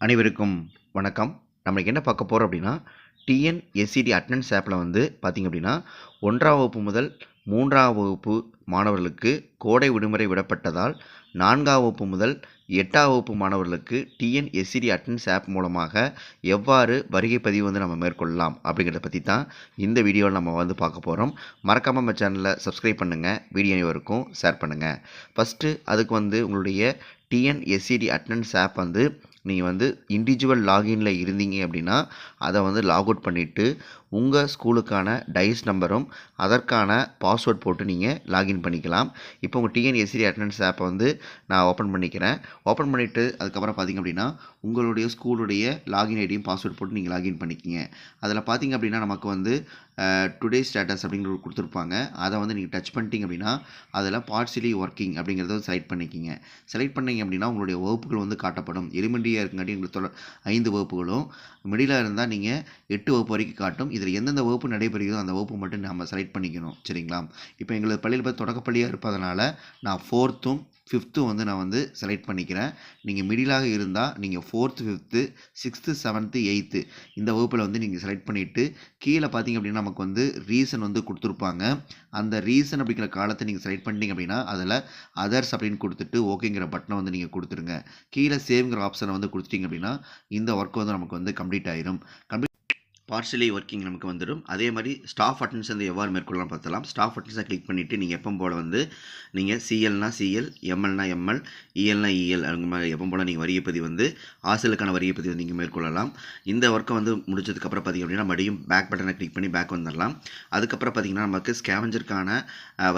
அனைவருக்கும் வணக்கம். நம்மளுக்கு என்ன பார்க்க போகிறோம் அப்படின்னா டிஎன்எஸ்சிடி அட்டண்டன்ஸ் ஆப்பில் வந்து பார்த்திங்க அப்படின்னா ஒன்றாம் வகுப்பு முதல் மூன்றாம் வகுப்பு மாணவர்களுக்கு கோடை விடுமுறை விடப்பட்டதால் நான்காம் வகுப்பு முதல் எட்டாம் வகுப்பு மாணவர்களுக்கு டிஎன்எஸ்சிடி எஸ்சிடி ஆப் மூலமாக எவ்வாறு வருகை பதிவு வந்து நம்ம மேற்கொள்ளலாம் அப்படிங்கிறத பற்றி தான் இந்த வீடியோவில் நம்ம வந்து பார்க்க போகிறோம் மறக்காமல் நம்ம சேனலை சப்ஸ்கிரைப் பண்ணுங்கள் வீடியோ அனைவருக்கும் ஷேர் பண்ணுங்கள் ஃபஸ்ட்டு அதுக்கு வந்து உங்களுடைய டிஎன்எஸ்சிடி அட்டண்டன்ஸ் ஆப் வந்து நீங்கள் வந்து இண்டிவிஜுவல் லாகின்ல இருந்தீங்க அப்படின்னா அதை வந்து லாக் அவுட் பண்ணிவிட்டு உங்கள் ஸ்கூலுக்கான டைஸ் நம்பரும் அதற்கான பாஸ்வேர்ட் போட்டு நீங்கள் லாகின் பண்ணிக்கலாம். இப்போ உங்கள் டிஎன்எஸ்சி அட்டனன்ஸ் ஆப்பை வந்து நான் ஓப்பன் பண்ணிக்கிறேன். ஓப்பன் பண்ணிவிட்டு அதுக்கப்புறம் பார்த்தீங்க அப்படின்னா உங்களுடைய ஸ்கூலுடைய லாகின் ஐடியும் பாஸ்வேர்ட் போட்டு நீங்கள் லாகின் பண்ணிக்கிங்க. அதில் பார்த்தீங்க அப்படின்னா நமக்கு வந்து டுடே ஸ்டேட்டஸ் அப்படிங்கிறது கொடுத்துருப்பாங்க. அதை வந்து நீங்கள் டச் பண்ணிட்டீங்க அப்படின்னா அதில் பார்ட்ஸிலி ஒர்க்கிங் அப்படிங்கிறத செலக்ட் பண்ணிக்கிங்க. செலக்ட் பண்ணிங்க அப்படின்னா உங்களுடைய வகுப்புகள் வந்து காட்டப்படும். ஈஸியாக இருக்குங்காட்டி உங்களுக்கு தொட ஐந்து வகுப்புகளும் மிடிலாக இருந்தால் நீங்கள் எட்டு வகுப்பு வரைக்கும் காட்டும் இதில் எந்தெந்த வகுப்பு நடைபெறுகிறதோ அந்த வகுப்பு மட்டும் நம்ம செலக்ட் பண்ணிக்கணும் சரிங்களா? இப்போ எங்களது பள்ளியில் பார்த்து தொடக்கப்பள்ளியாக இருப்பதனால நான் ஃபோர்த்தும் ஃபிஃப்த்தும் வந்து நான் வந்து செலக்ட் பண்ணிக்கிறேன். நீங்கள் மிடிலாக இருந்தால் நீங்கள் fourth fifth sixth seventh eighth இந்த வகுப்பில் வந்து நீங்கள் செலக்ட் பண்ணிவிட்டு கீழே பார்த்தீங்க அப்படின்னா நமக்கு வந்து ரீசன் வந்து கொடுத்துருப்பாங்க. அந்த ரீசன் அப்படிங்கிற காலத்தை நீங்கள் செலக்ட் பண்ணிட்டீங்க அப்படின்னா அதில் அதர்ஸ் அப்படின்னு கொடுத்துட்டு ஓகேங்கிற பட்டனை வந்து நீங்கள் கொடுத்துருங்க. கீழே சேவ்ங்கிற ஆப்ஷனை வந்து கொடுத்துட்டீங்க அப்படின்னா இந்த ஒர்க் வந்து நமக்கு வந்து கம்ப்ளீட் ஆயிரும். கம்ப்ளீட் பார்சலி ஒர்க்கிங் நமக்கு வந்துடும் அதே மாதிரி ஸ்டாஃப் அட்டன்ஸ் வந்து எவ்வாறு மேற்கொள்ளலாம் பார்த்தலாம். ஸ்டாஃப் அட்டன்ஸை கிளிக் பண்ணிவிட்டு நீங்கள் எப்போ போல் வந்து நீங்கள் சிஎல்னா சிஎல் எம்எல்னா எம்எல் இஎல்னா இஎல் அந்த மாதிரி எப்போ போல் நீங்கள் வரியை பதிவு வந்து ஆசலுக்கான வரியை பதிவு நீங்கள் மேற்கொள்ளலாம். இந்த ஒர்க்கை வந்து முடிச்சதுக்கப்புறம் பார்த்திங்க அப்படின்னா மறுபடியும் பேக் பட்டனை கிளிக் பண்ணி பேக் வந்துடலாம் அதுக்கப்புறம் பார்த்திங்கன்னா நமக்கு ஸ்கேவஞ்சருக்கான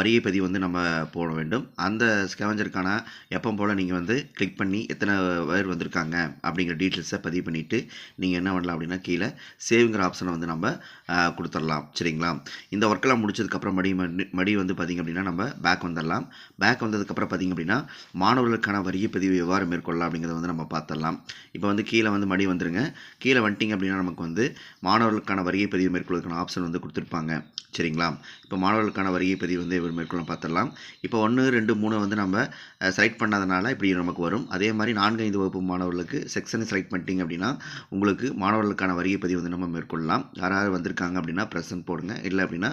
வரியை பதிவு வந்து நம்ம போட வேண்டும். அந்த ஸ்கேவஞ்சருக்கான எப்போ போல் நீங்கள் வந்து கிளிக் பண்ணி எத்தனை பேர் வந்திருக்காங்க அப்படிங்கிற டீட்டெயில்ஸை பதிவு பண்ணிவிட்டு நீங்கள் என்ன பண்ணலாம் அப்படின்னா கீழே சேவிங் அப்படிங்கிற ஆப்ஷனை வந்து நம்ம கொடுத்துடலாம். சரிங்களா? இந்த ஒர்க்கெல்லாம் முடிச்சதுக்கப்புறம் மடி மடி வந்து பார்த்திங்க அப்படின்னா நம்ம பேக் வந்துடலாம். பேக் வந்ததுக்கப்புறம் பார்த்திங்க அப்படின்னா மாணவர்களுக்கான வரிய பதிவு எவ்வாறு மேற்கொள்ளலாம் அப்படிங்கிறத வந்து நம்ம பார்த்துடலாம் இப்போ வந்து கீழே வந்து மடி வந்துருங்க. கீழே வந்துட்டிங்க அப்படின்னா நமக்கு வந்து மாணவர்களுக்கான வரிய பதிவு மேற்கொள்வதற்கான ஆப்ஷன் வந்து கொடுத்துருப்பாங்க. சரிங்களா? இப்போ மாணவர்களுக்கான வரியை பதிவு வந்து மேற்கொள்ள பார்த்துடலாம். இப்போ ஒன்று ரெண்டு மூணு வந்து நம்ம செலக்ட் பண்ணாதனால இப்படி நமக்கு வரும். அதே மாதிரி நான்கு ஐந்து வகுப்பு மாணவர்களுக்கு செக்ஷனை செலக்ட் பண்ணிட்டீங்க அப்படின்னா உங்களுக்கு மாணவர்களுக்கான வரியை பதிவு வந்து நம்ம மேற்கொள்ளலாம். யாராவது வந்திருக்காங்க அப்படின்னா ப்ரெசன்ட் போடுங்க. இல்லை அப்படின்னா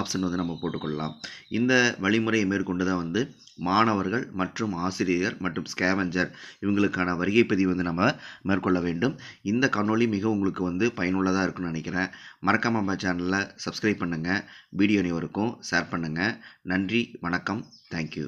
ஆப்ஷன் வந்து நம்ம போட்டுக்கொள்ளலாம். இந்த வழிமுறையை மேற்கொண்டு தான் வந்து மாணவர்கள் மற்றும் ஆசிரியர் மற்றும் ஸ்கேவஞ்சர் இவங்களுக்கான வருகை பதிவு வந்து நம்ம மேற்கொள்ள வேண்டும். இந்த காணொலி மிக உங்களுக்கு வந்து பயனுள்ளதாக இருக்குன்னு நினைக்கிறேன். மறக்காம நம்ம சேனலில் சப்ஸ்கிரைப் பண்ணுங்கள் வீடியோ அனைவருக்கும் ஷேர் பண்ணுங்கள் நன்றி. வணக்கம். தேங்க்யூ